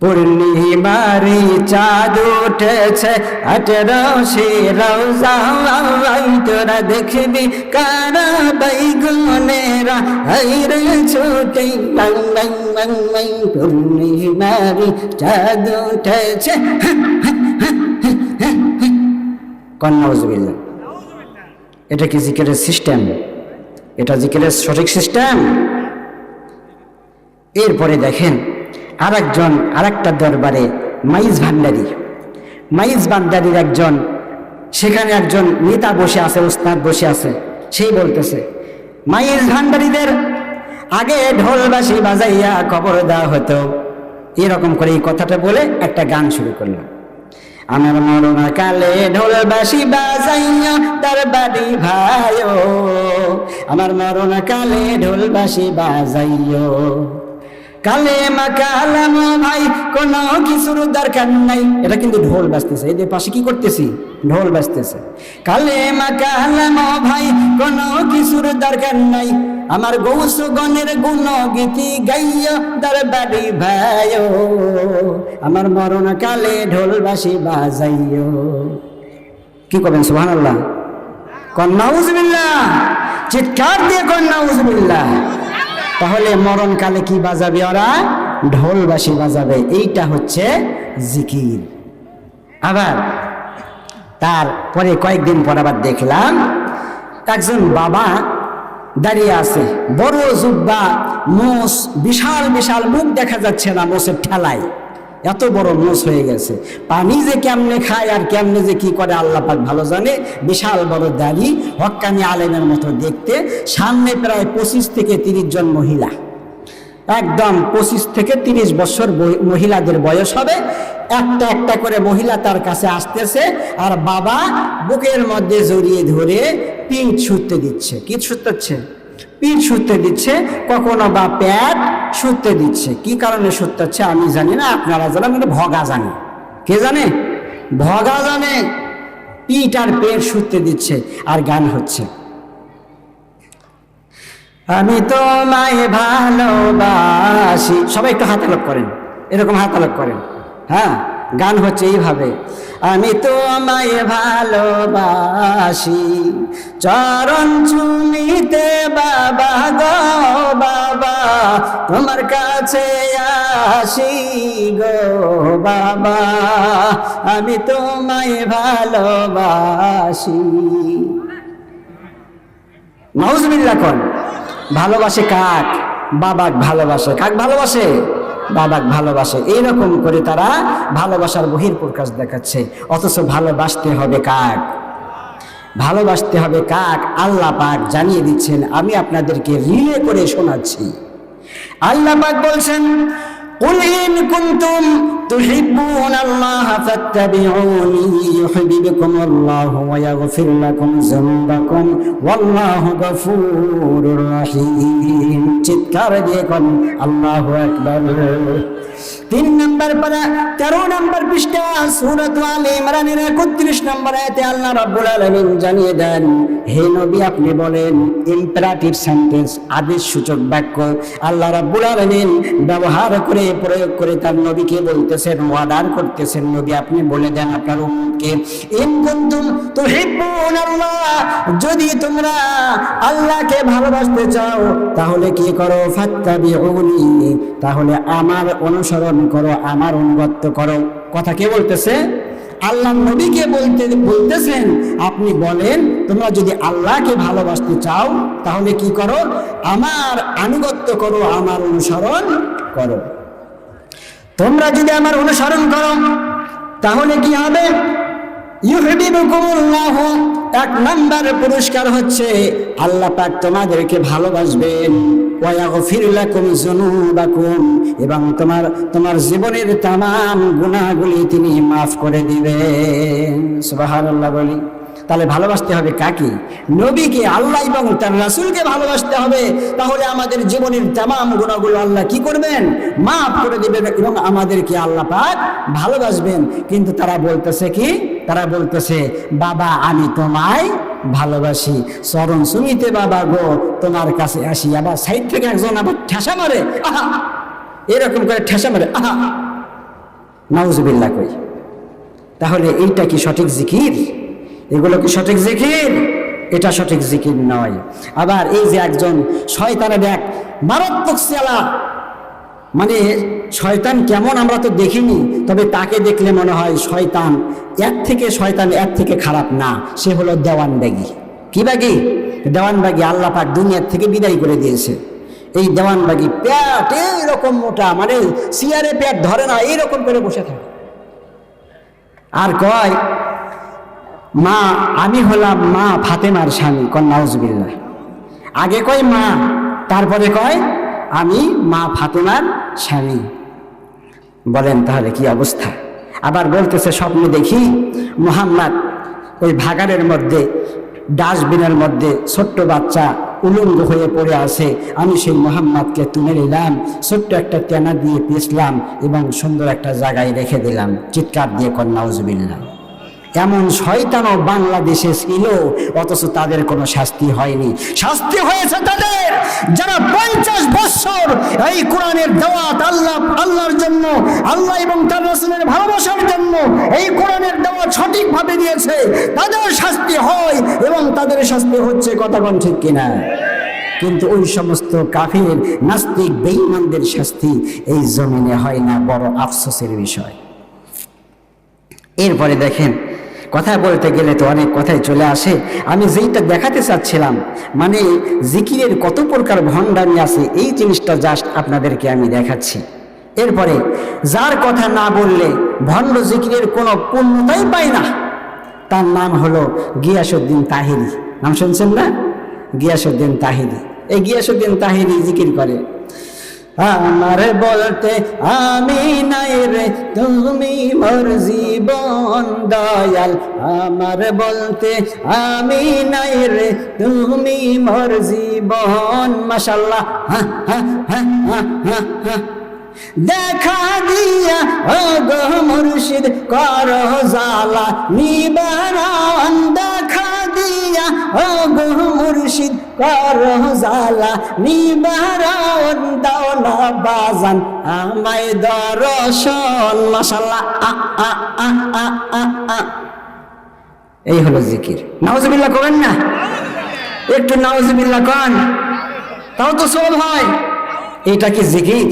পূর্ণিমারি চাঁদ উঠেছে আঠেরোশি রোজাই তোরা দেখবি কারা বাইগুনেরা হাইরে ছুটে লং লং লং লং পূর্ণিমারি চাঁদ উঠেছে। কন্যাউজবিল্লা এটা কি জিকেরের সিস্টেম? এটা জিকেরের সঠিক সিস্টেম? এরপরে দেখেন আর একজন আর একটা দরবারে মাইজ ভান্ডারি। মাইজ ভান্ডারির একজন, সেখানে একজন নেতা বসে আছে ওস্তাদ বসে আছে, সেই বলতেছে, মাইজ ভান্ডারিদের আগে ঢোলবাসি বাজাইয়া কবর দেওয়া হতো। এরকম করে এই কথাটা বলে একটা গান শুরু করল। আমার মরণ কালে ঢোলবাসি বাজাইয়া তার বাড়ি ভাইও, আমার মরণ কালে ঢোলবাসি বাজাইও। কালে মা কালাম ভাই, কোন কিছুর দরকার নাই। এটা কিন্তু ঢোল বাজতেছে। এই পাশে কি করতেছি? ঢোল বাজতেছে। কালে মা কালাম ভাই, কোন কিছুর দরকার নাই। আমার গৌস গণের গুণ গীতি গাইয় দরবারি ভাইও। আমার মরণ কালে ঢোল বাসি বাজাইও। কি করবেন সুহান আল্লাহ কন্যাউজবিল্লাহ চিৎকার দিয়ে কন্যাউজবিল্লাহ তাহলে মরণকালে কি বাজাবে ওরা? ঢোলবাসি বাজাবে। এইটা হচ্ছে জিকির। আবার তারপরে কয়েকদিন পর আবার দেখলাম, একজন বাবা দাঁড়িয়ে আছে। বড় জুব্বা, মোষ, বিশাল বিশাল মুখ দেখা যাচ্ছে না মোষের ঠেলায়। এত বড় মোষ হয়ে গেছে। পানি যে কেমনে খায় আর কেমনে যে কি করে আল্লাহ পাক ভালো জানে। বিশাল বড় দাড়ি হক্কানি আলেমের মতো দেখতে। সামনে প্রায় পঁচিশ থেকে তিরিশ জন মহিলা। একদম পঁচিশ থেকে তিরিশ বছর মহিলাদের বয়স হবে। একটা একটা করে মহিলা তার কাছে আসতেছে আর বাবা বুকের মধ্যে জড়িয়ে ধরে পিঠ ছুটতে দিচ্ছে। কি ছুটতে পিঠ শুতে দিচ্ছে। কখনো বা প্যাট শুতে দিচ্ছে। কি কারণে সত্য হচ্ছে আমি জানি না, আপনারা জানেন, কিন্তু ভগা জানে। কে জানে? ভগা জানে। পিঠ আর পেট সত্যে দিচ্ছে আর গান হচ্ছে। আমি তো তোমায় ভালোবাসি। সবাই একটু হাতালাপ করেন। এরকম হাতালাপ করেন। হ্যাঁ? গান হচ্ছে এইভাবে, আমি তোমায় ভালোবাসি, চরণ চুমিতে বাবা গো, বাবা, তোমার কাছে আসি গো, বাবা, আমি তোমায় ভালোবাসি। নাউজবিল্লা কন? ভালোবাসে কাক? বাবাক ভালোবাসে। কাক ভালোবাসে? বাবাক ভালোবাসে। এইরকম করে তারা ভালোবাসার বহির প্রকাশ দেখাচ্ছে। অথচ ভালোবাসতে হবে কাক? ভালোবাসতে হবে কাক? আল্লাহ পাক জানিয়ে দিচ্ছেন, আমি আপনাদেরকে রিলে করে শোনাচ্ছি। আল্লাহ পাক বলছেন قل إن كنتم تحبون الله فاتبعوني يحببكم الله ويغفر لكم ذنوبكم والله غفور رحيم تذكر بكم الله أكبر তিন নম্বর পারা, তেরো নম্বর পৃষ্ঠা, সুরত আলে ইমরানের একত্রিশ নম্বর আয়াতে আল্লাহ রাব্বুল আলামিন জানিয়ে দেন, হে নবী আপনি বলেন ইম্পারেটিভ সেন্টেন্স আদেশ সূচক বাক্য, আল্লাহ রাব্বুল আলামিন ব্যবহার করে, প্রয়োগ করে তার নবীকে বলতেছেন ওয়াদার করতেছেন, নবী আপনি বলে দেন আপনার উম্মতকে, ইন কুনতুম তুহিব্বুন আল্লাহ যদি তোমরা আল্লাহকে ভালোবাসতে চাও, তাহলে কি করো? ফাত্তাবিউনি, তাহলে আমার অনুসরণ করো, আমার অনুগত্য করো। কথা কে বলতেছে? আল্লাহ নবীকে বলতে, বলতেছেন, আপনি বলেন, তোমরা যদি আল্লাহকে ভালোবাসতে চাও, তাহলে কি করো? আমার আনুগত্য করো, আমার অনুসরণ করো। তোমরা যদি আমার অনুসরণ করো, তাহলে কি হবে? এক নাম্বার পুরস্কার হচ্ছে, আল্লাহ পাক তোমাদেরকে ভালোবাসবেন। এবং তোমার তোমার জীবনের তামাম গুনাহগুলি তিনি মাফ করে দিবেন। বলি। তাহলে ভালোবাসতে হবে কাকে? নবীকে, আল্লাহ এবং তার রাসূলকে ভালোবাসতে হবে। তাহলে আমাদের জীবনের তামাম গুণাগুলো আল্লাহ কি করবেন? মাফ করে দিবেন এবং আমাদেরকে আল্লাহ পাক ভালোবাসবেন। কিন্তু তারা বলতেছে কি? তারা বলতেছে, বাবা, আমি তোমায় ভালোবাসি চরণ সুমিতে বাবা গো, তোমার কাছে আসি। আবার সাইড থেকে একজন আবার ঠেসা মারে, আহা! এরকম করে ঠেসা মারে, আহা! নাউজবিল্লা কই। তাহলে এইটা কি সঠিক জিকির? এগুলো কি সঠিক জিকির? এটা সঠিক জিকির নয়। আবার এই যে একজন শয়তানের এক মারাত্মক সেলা মানে শয়তান কেমন আমরা তো দেখিনি, তবে তাকে দেখলে মনে হয় শয়তান এক থেকে শয়তান এক থেকে খারাপ না, সে হলো দেওয়ান ব্যাগি কি ব্যাগি দেওয়ান ব্যাগি আল্লাহ পাক দুনিয়ার থেকে বিদায় করে দিয়েছে। এই দেওয়ান ব্যাগি প্যাট এইরকম মোটা মানে সিয়ারে প্যাট ধরে না এইরকম করে বসে থাকে। আর কয়, মা, আমি হলাম মা ফাতেমার স্বামী কন্যাউজবিল্লা আগে কয় মা, তারপরে কয় আমি মা ফাতেমার স্বামী। বলেন তাহলে কি অবস্থা? আবার বলতেছে স্বপ্ন দেখি মোহাম্মদ ওই ভাগাড়ের মধ্যে, ডাস্টবিনের মধ্যে ছোট্ট বাচ্চা উলঙ্গ হয়ে পড়ে আছে। আমি সেই মোহাম্মদকে তুলে নিলাম, ছোট্ট একটা তেনা দিয়ে পিসলাম এবং সুন্দর একটা জায়গায় রেখে দিলাম। চিৎকার দিয়ে কন্যাউজবিল্লা এমন শয়তানও বাংলাদেশে ছিল, অথচ তাদের কোনো শাস্তি হয়নি। শাস্তি হয়েছে তাদের! যারা পঞ্চাশ বৎসর এই কোরআনের দাওয়াত আল্লাহ আল্লাহর জন্য, আল্লাহ এবং তার রসুলের ভালোবাসার জন্য এই কোরআনের দাওয়াত সঠিকভাবে দিয়েছে, তাদের শাস্তি হয় এবং তাদের শাস্তি হচ্ছে কতক্ষণ ঠিক কিনা? কিন্তু ওই সমস্ত কাফির, নাস্তিক, বেঈমানদের শাস্তি এই জমিনে হয় না, বড় আফসোসের বিষয়। এরপরে দেখেন কথা বলতে গেলে তো অনেক কথাই চলে আসে। আমি যেইটা দেখাতে চাচ্ছিলাম মানে জিকিরের কত প্রকার ভণ্ডামি আছে, এই জিনিসটা জাস্ট আপনাদেরকে আমি দেখাচ্ছি। এরপরে, যার কথা না বললে ভণ্ড জিকিরের কোনো পূর্ণতাই পায় না। তার নাম হলো গিয়াসুদ্দিন তাহিরি। নাম শুনছেন না? গিয়াসুদ্দিন তাহিরি। এই গিয়াসুদ্দিন তাহিরি জিকির করে। আমার বলতে আমি নাই রে, তুমি মোর জীবন দয়াল। আমার বলতে আমি নাই রে, তুমি মোর জীবন মাশাল্লাহ দেখা দিয়া ও গো মুর্শিদ, কর জালা নিবারণ দেখা দিয়া, ও গো মুর্শিদ, কর জালা নিবারণ দাও না বাজান। আমায় দর্শন মাশাল্লাহ, আ আ আ আ এই হলো জিকির। নাউজুবিল্লাহ করেন না? একটু নাউজুবিল্লাহ কন তাও তো সব হয়। এটা কি জিকির?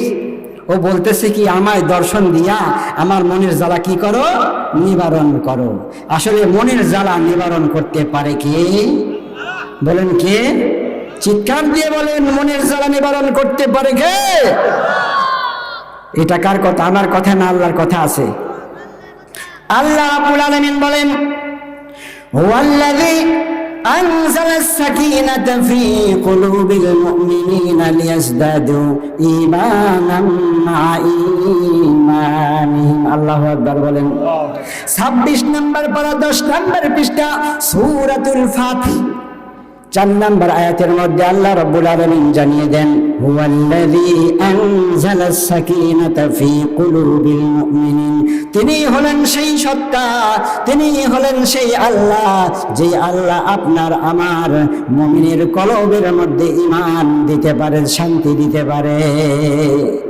ও বলতেছে কি, আমায় দর্শন দিয়া আমার মনের জ্বালা কি করো? নিবারণ করো। আসলে মনের জ্বালা নিবারণ করতে পারে কে? বলেন কে? চিৎকার দিয়ে বলেন, মনের জ্বালা নিবারণ করতে পারে কে? এটা কার কথা? আমার কথা না আল্লাহর কথা আছে? আল্লাহ রাব্বুল আলামিন বলেন أنزل السكينة في قلوب المؤمنين ليزدادوا إيمانا مع إيمانهم الله أكبر বলেন ছাব্বিশ নম্বর পারা দশ নম্বর পৃষ্ঠা সূরাতুল ফাতিহ চার নম্বর আয়াতের মধ্যে আল্লাহ রব্বুল আলামিন জানিয়ে দেন তিনি হলেন সেই সত্তা, তিনি হলেন সেই আল্লাহ, যে আল্লাহ আপনার আমার মুমিনের কলবের মধ্যে ইমান দিতে পারে, শান্তি দিতে পারে।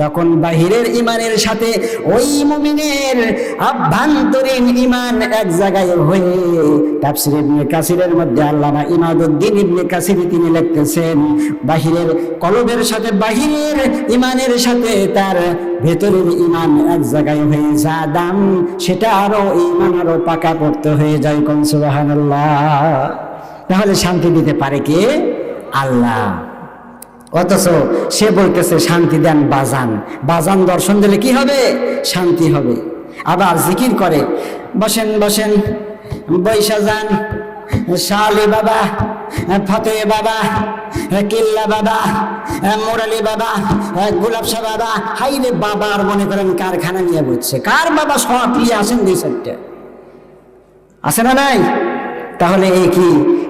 তখন বাহিরের ইমানের সাথে ওই মুমিনের আভ্যন্তরীণ ঈমান এক জায়গায় হয়ে তাফসির ইবনে কাসিরের মধ্যে আল্লামা ইমাদুদ্দিন ইবনে কাসির তিনি লিখতেছেন, বাহিরের কলবের সাথে বাহিরের ইমানের সাথে তার ভেতরের ইমান এক জায়গায় হয়ে যা দাম, সেটা আরও ইমান আরও পাকা পড়তে হয়ে যায় কোন সুবহানাল্লাহ। তাহলে শান্তি দিতে পারে কে? আল্লাহ। অথচ সে বলতেছে, শান্তি দেন বাজান। বাজান দর্শন দিলে কি হবে? শান্তি হবে। আবার জিকির করে, বসেন বসেন, বৈশা যান, শালি বাবা ফতে বাবা, কিল্লা বাবা, মোরালি বাবা, গোলাপ শাহ বাবা, হাইরে বাবা আর মনে করেন কারখানা নিয়ে বুঝছে কার বাবা সব নিয়ে আসেন দুই চারটে? আছে না নাই? তাহলে এই কি?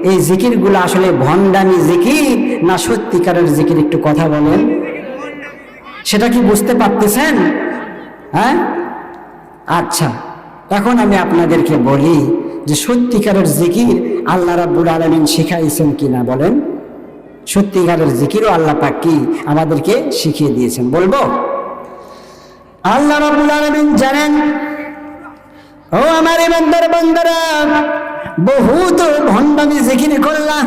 এই জিকিরগুলো আসলে ভণ্ডামি জিকির? না সত্যিকারের জিকির একটু কথা বলেন। সেটা কি বুঝতে পারতেছেন? হ্যাঁ? আচ্ছা এখন আমি আপনাদেরকে বলি যে সত্যিকারের জিকির আল্লাহ রাব্বুল আলমিন শিখাইছেন কিনা বলেন। সত্যিকারের জিকিরও আল্লাহ পাক কি আমাদেরকে শিখিয়ে দিয়েছেন, বলব? আল্লাহ রাব্বুল আলামিন জানেন, ও আমার ইমানদার বান্দারা বহুত ভণ্ডামি জিকির করলাম।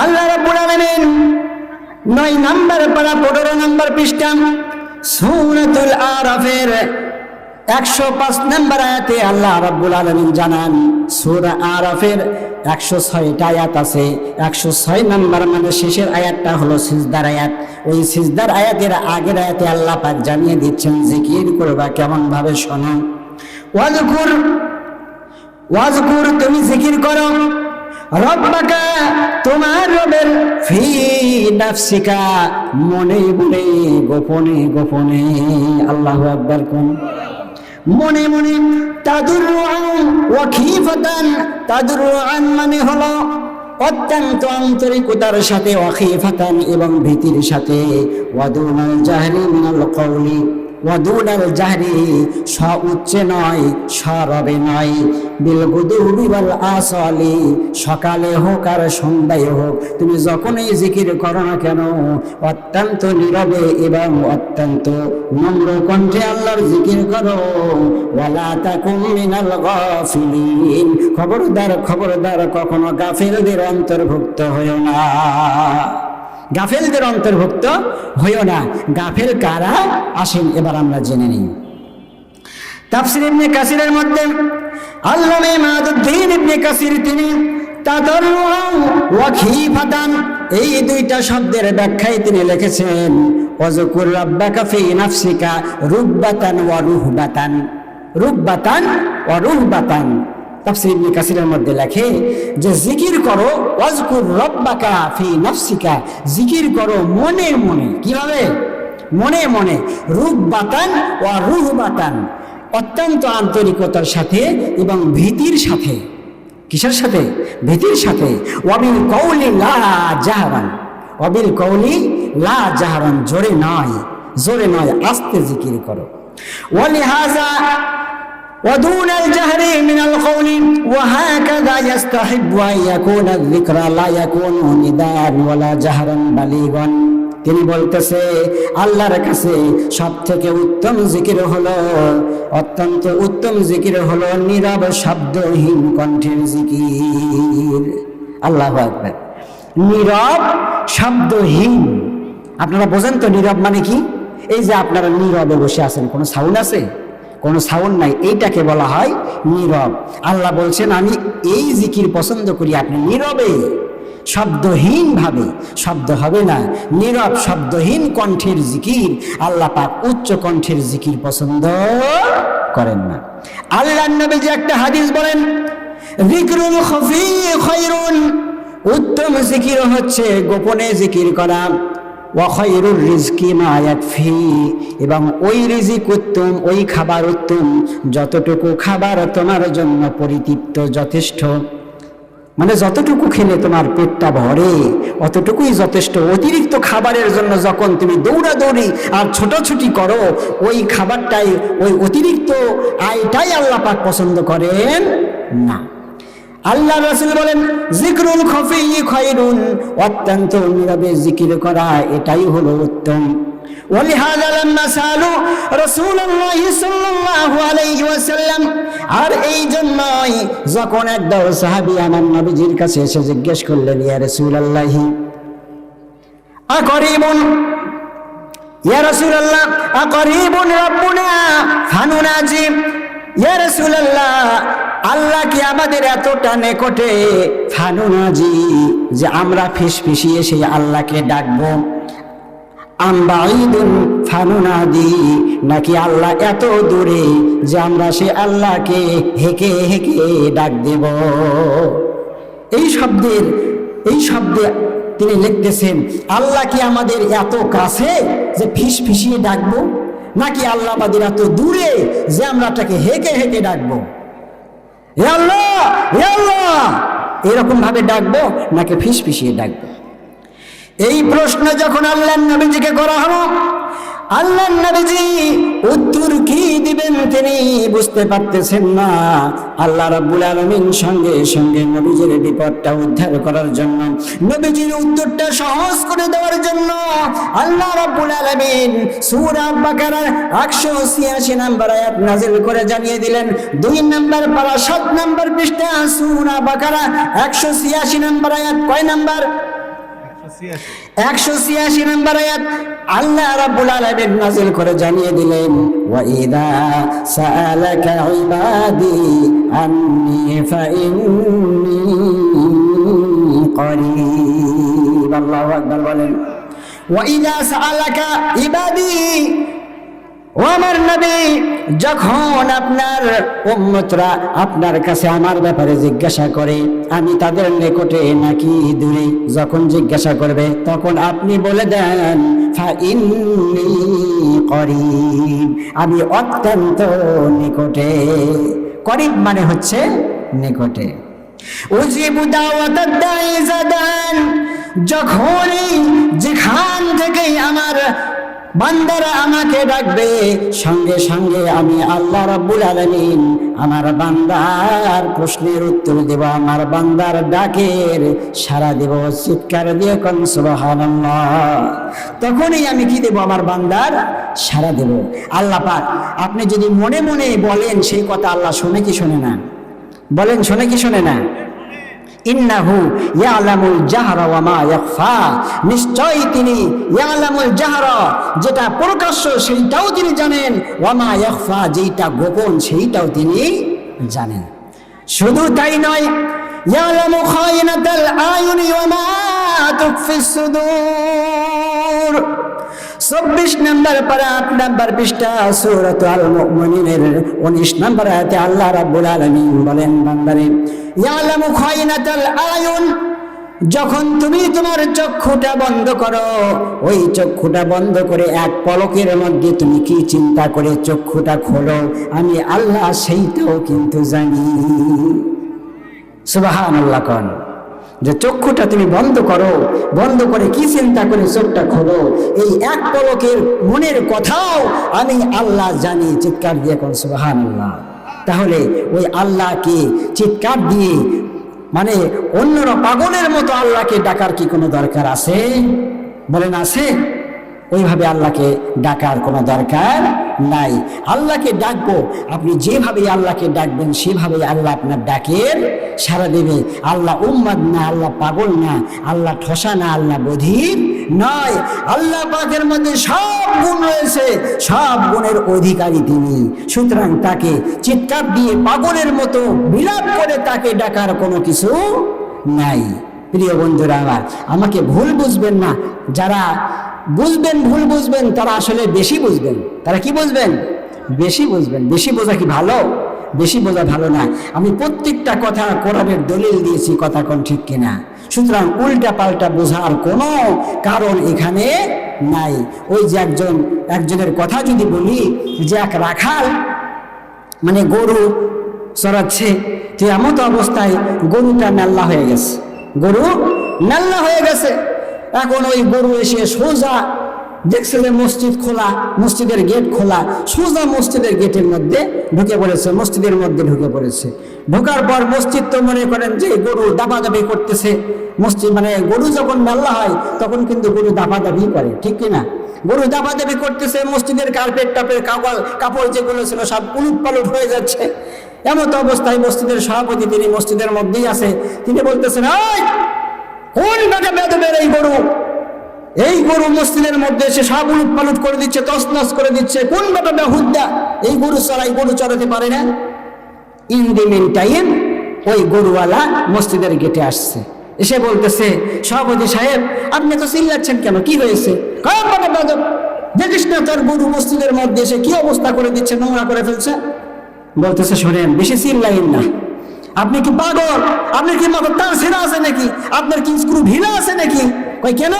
আল্লাহ রাব্বুল আলামিন নয় নাম্বার পারা পনেরো নাম্বার পৃষ্ঠা, সূরাতুল আরাফের একশো পাঁচ নাম্বার আয়াতে আল্লাহ রাব্বুল আলামিন জানান, সূরা আরাফের একশো ছয়টা আয়াত আছে। একশো ছয় নাম্বার মানে শেষের আয়াতটা হলো সিজদার আয়াত। ওই সিজদার আয়াতের আগের আয়াতে আল্লাহ পাক জানিয়ে দিচ্ছেন, জিকির করবা কেমন ভাবে শোনো? ওয়াজকুর ওয়াজকুর তুমি জিকির করো। রব্বাকা তোমার রবের ফি নাফসিকা মনে মনে গোপনে গোপনে আল্লাহু আকবার কোন? মনে মনে তাদুর ওয়াখিফাতান তাদুর মানে হলো অত্যন্ত আন্তরিকতার সাথে ওয়াখিফাতান এবং ভীতির সাথে। ওয়াদুনাল জাহরি মিনাল কওলি। স নয় নয়। সকালে হোক আর হোক। তুমি যখনই জিকির করো না কেন, অত্যন্ত নীরবে এবং অত্যন্ত নম্র কণ্ঠে আল্লাহর জিকির করো। খবরদার খবরদার, কখনো গাফিলদের অন্তর্ভুক্ত হইও না। গাফেলদের অন্তর্ভুক্ত হইও না। গাফেল কারা? আসেন, এবার আমরা জেনে নিই। তাফসির ইবনে কাসিরের মধ্যে আল্লামে মাদুদ্দিন ইবনে কাসির তিনি এই দুইটা শব্দের ব্যাখ্যায় তিনি লিখেছেন ওয়াজকুর রাব্বাকা ফি নাফসিকা রুব্বাতান ওয়া রুহবাতান রুব্বাতান ওয়া রুহবাতান। মধ্যে লেখে যে জিকির করো জিকির করো মনে মনে। কীভাবে? মনে মনে। ও অত্যন্ত আন্তরিকতার সাথে এবং ভীতির সাথে। কিসের সাথে? ভীতির সাথে। ওয়াবিল কৌলি লা অবিল কৌলি লা জোরে নয়। জোরে নয়। আস্তে জিকির করো। ওয়ালিহাজা ودون الجهر من القول وهكذا يستحب أن يكون الذكر لا يكون نداء ولا جهرا بليغا তিনি বলতেছে আল্লাহর কাছে সব থেকে উত্তম জিকির হলো অত্যন্ত উত্তম জিকির হলো নীরব শব্দহীন কণ্ঠের জিকির আল্লাহ আকবার নীরব শব্দহীন আপনারা বোঝেন তো নীরব মানে কি এই যে আপনারা নীরবে বসে আছেন কোনো সাউন্ড আছে কোনো সাউন্ড নাই, এইটাকে বলা হয় নীরব। আল্লাহ বলছেন, আমি এই জিকির পছন্দ করি, আপনি নীরবে শব্দহীন ভাবে শব্দ হবে না, নীরব, শব্দহীন কণ্ঠের জিকির। আল্লাহ পাক উচ্চ কণ্ঠের জিকির পছন্দ করেন না। আল্লাহ নবী যে একটা হাদিস বলেন জিকরুল খফি খৈরুন উত্তম জিকির হচ্ছে গোপনে জিকির করা। ওয়াখৈরুর রিজকি মা ইয়াকফি, এবং ওই রিজিক উত্তম, ওই খাবার উত্তম, যতটুকু খাবার তোমার জন্য পরিতৃপ্ত যথেষ্ট। মানে যতটুকু খেলে তোমার পেটটা ভরে, অতটুকুই যথেষ্ট। অতিরিক্ত খাবারের জন্য যখন তুমি দৌড়াদৌড়ি আর ছোটাছুটি করো, ওই খাবারটাই, ওই অতিরিক্ত আয়টাই আল্লাহ পাক পছন্দ করেন না। আল্লাহ রাসূল বলেন জিকরুল খফি খৈরুন অত্যন্ত নীরবে জিকির করা এটাই হলো উত্তম ولهذا لما سالوا رسول الله صلى الله عليه وسلم আর এই জন্যই যখন একদল সাহাবী আমার নবীজির কাছে এসে জিজ্ঞেস করলেন ইয়া রাসূলুল্লাহ আকরিবুন ইয়া রাসূলুল্লাহ আকরিবুন রাব্বুনা ফানুনাজি ইয়া রাসূলুল্লাহ আল্লাহ কি আমাদের এতটা নিকটে ফানুনাজি যে আমরা ফিস ফিসিয়ে সেই আল্লাহকে ডাকবো। ফানুনাদি নাকি আল্লাহ এত দূরে যে আমরা সে আল্লাহকে হেকে হেকে ডাক দেব? এই শব্দের, এই শব্দে তিনি লিখতেছেন, আল্লাহ কি আমাদের এত কাছে যে ফিস ফিসিয়ে ডাকবো? নাকি আল্লাহ তো দূরে যে আমরা তাকে হেঁকে হেকে ডাকবো? এরকম ভাবে ডাকবো নাকি ফিস ফিসিয়ে ডাকবো? এই প্রশ্ন যখন আল্লাহ নবীজিকে করা হলো আল্লাহ নবীজি উত্তর কি দিবেন তিনি বুঝতে পারতেছেন না। আল্লাহ রাব্বুল আলামিন সঙ্গে সঙ্গে নবীজির বিপদটা উদ্ধার করার জন্য, নবীজির উত্তরটা সহজ করে দেওয়ার জন্য আল্লাহ রাব্বুল আলামিন সূরা বাকারার 186 নম্বর আয়াত নাযিল করে জানিয়ে দিলেন, দুই নম্বর পারা সাত নম্বর পৃষ্ঠা, সূরা বাকারা 186 নম্বর আয়াত, কয় নম্বর? একশো ছিয়াশি নম্বর আয়াত আল্লাহ রাব্বুল আলামিন নাযিল করে জানিয়ে দিলেন, ওয়া ইদা সাআলাকা ইবাদি আন্নি ফাইন্নি করিব। আল্লাহু আকবার বলেন, ওয়া ইদা সাআলাকা ইবাদি ও আমার নবী, যখন আপনার উম্মতরা আপনার কাছে আমার ব্যাপারে জিজ্ঞাসা করে, আমি তাদের নিকটে নাকি দূরে যখন জিজ্ঞাসা করবে, তখন আপনি বলে দেন আমি অত্যন্ত নিকটে, করিব মানে হচ্ছে নিকটে। যখনই যেখান থেকে আমার বান্দারা আমাকে ডাকবে, সঙ্গে সঙ্গে আমি আল্লাহ রাব্বুল আলামিন আমার বান্দার প্রশ্নের উত্তর দেব, আমার বান্দার ডাকের সারা দেব, চিৎকার দিয়ে কোন, সুবহানাল্লাহ। তখনই আমি কি দেব, আমার বান্দার সারা দেব। আল্লাহ পাক, আপনি যদি মনে মনে বলেন সেই কথা আল্লাহ শুনে কি শুনে না? বলেন, শুনে কি শুনে না? ইন্নাহু ইয়ালামুল জাহরা ওয়া নিশ্চয়ই তিনি ইয়ালামুল জাহরা, যেটা প্রকাশ্য সেইটাও তিনি জানেন। ওয়া মা ইয়াখফা যেটা তিনি জানেন। শুধু তাই নয়, ইয়ালামু খায়িনাতাল আয়ুনি ওয়া মা তুখফিস সুদূর। চব্বিশ নম্বর পারা, আট নম্বর পৃষ্ঠা, সূরাত আল মুমিনের উনিশ নম্বর আয়াতে আল্লাহ রাব্বুল আলামিন বলেন, বান্দারে, ইয়ালামু খায়িনাতাল আয়ুন, যখন তুমি তোমার চক্ষুটা বন্ধ করো, ওই চক্ষুটা বন্ধ করে এক পলকের মধ্যে তুমি কি চিন্তা করে চক্ষুটা খোলো? আমি আল্লাহ সেইটাও কিন্তু জানি। সুবাহান আল্লাহ কন। যে চক্ষুটা তুমি বন্ধ করো, বন্ধ করে কি চিন্তা করে চোখটা খোলো, এই এক পলকের মনের কথাও আমি আল্লাহ জানি, চিৎকার দিয়ে কোন সুবাহান আল্লাহ তাহলে ওই আল্লাহকে চিৎকার দিয়ে মানে অন্যরা পাগলের মতো আল্লাহকে ডাকার কি কোনো দরকার আছে? বলেন, আছে? ওইভাবে আল্লাহকে ডাকার কোনো দরকার নাই। আল্লাহকে ডাকবো, আপনি যেভাবে আল্লাহকে ডাকবেন সেভাবে আল্লাহ আপনার ডাকের সারা দেবে। আল্লাহ উম্মাদ না, আল্লাহ পাগল না, আল্লাহ ঠসা না, আল্লাহ বধির নয়। আল্লাহ পাকের মধ্যে সব গুণ রয়েছে, সব গুণের অধিকারী তিনি। সুতরাং তাকে চিৎকার দিয়ে পাগলের মতো বিলাপ করে তাকে ডাকার কোনো কিছু নাই। প্রিয় বন্ধুরা আমাকে ভুল বুঝবেন না। যারা বুঝবেন, ভুল বুঝবেন, তারা আসলে বেশি বুঝবেন। তারা কি বুঝবেন? বেশি বুঝবেন। বেশি বোঝা কি ভালো? বেশি বোঝা ভালো না। আমি প্রত্যেকটা কথা কোরআনের দলিল দিয়েছি, কথা কোন ঠিক কিনা। সুতরাং উল্টা পাল্টা বোঝার কোনো কারণ এখানে নাই। ওই যে একজন, একজনের কথা যদি বলি, যে এক রাখাল মানে গরু চড়াচ্ছে তো এমত অবস্থায় গরুটা মেল্লা হয়ে গেছে। গরু মেল্লা হয়ে গেছে। এখন ওই গরু এসে সোজা দেখছে মসজিদ খোলা মসজিদের গেট খোলা সোজা মসজিদের গেটের মধ্যে ঢুকে পড়েছে মসজিদের মধ্যে ঢুকে পড়েছে। ঢোকার পর মসজিদ তো মনে করেন যে গরু দাবাদাবি করতেছে। মসজিদ মানে গরু যখন মেলা হয় তখন কিন্তু গরু দাবাদাবি করে ঠিক কিনা? গরু দাবাদাবি করতেছে মসজিদের কার্পেট টাপের কাপড় কাপড় যেগুলো ছিল সব উলুট পালুট হয়ে যাচ্ছে। এমত অবস্থায় মসজিদের সভাপতি তিনি মসজিদের মধ্যেই আছে। তিনি বলতেছেন "এই, কোন বেটা বেদবের এই গরু? এই গরু মসজিদের মধ্যে এসে সব উলট পালট করে দিচ্ছে তসনস করে দিচ্ছে। কোন বেটাটা হুদ্দা এই গরু চড়াই গরু চড়াতে পারে না। ইন দি মিন টাইম ওই গরুওয়ালা মসজিদের গেটে আসছে। এসে বলতেছে, সভাপতি সাহেব, আপনি তো চিল্লাচ্ছেন কেন? কি হয়েছে? দেখিস না তোর গরু মসজিদের মধ্যে এসে কি অবস্থা করে দিচ্ছে, নোংরা করে ফেলছে? বলতেছে, শোনেন, বেশি চিল্লাইন না। আপনি কি পাগল? আপনি কি মাথার তার ছেঁড়া আছে নাকি? আপনার কি স্ক্রু ঢিলা আছে নাকি? কই কেন?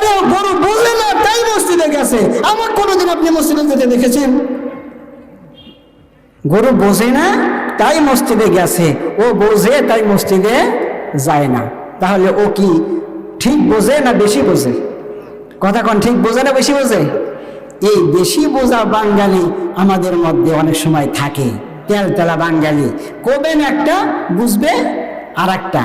আরে গরু বললে না, তাই মসজিদে গেছে। আমার কোনোদিন আপনি মসজিদে যেতে দেখেছেন? গরু বোঝে না, তাই মসজিদে গেছে। ও বোঝে, তাই মসজিদে যায় না। তাহলে ও কি ঠিক বোঝে না বেশি বোঝে? কথা কোন, ঠিক বোঝে না বেশি বোঝে? এই বেশি বোঝা বাঙালি আমাদের মধ্যে অনেক সময় থাকে। তেল বাঙ্গালী বাঙালি। কবেন একটা বুঝবে আর একটা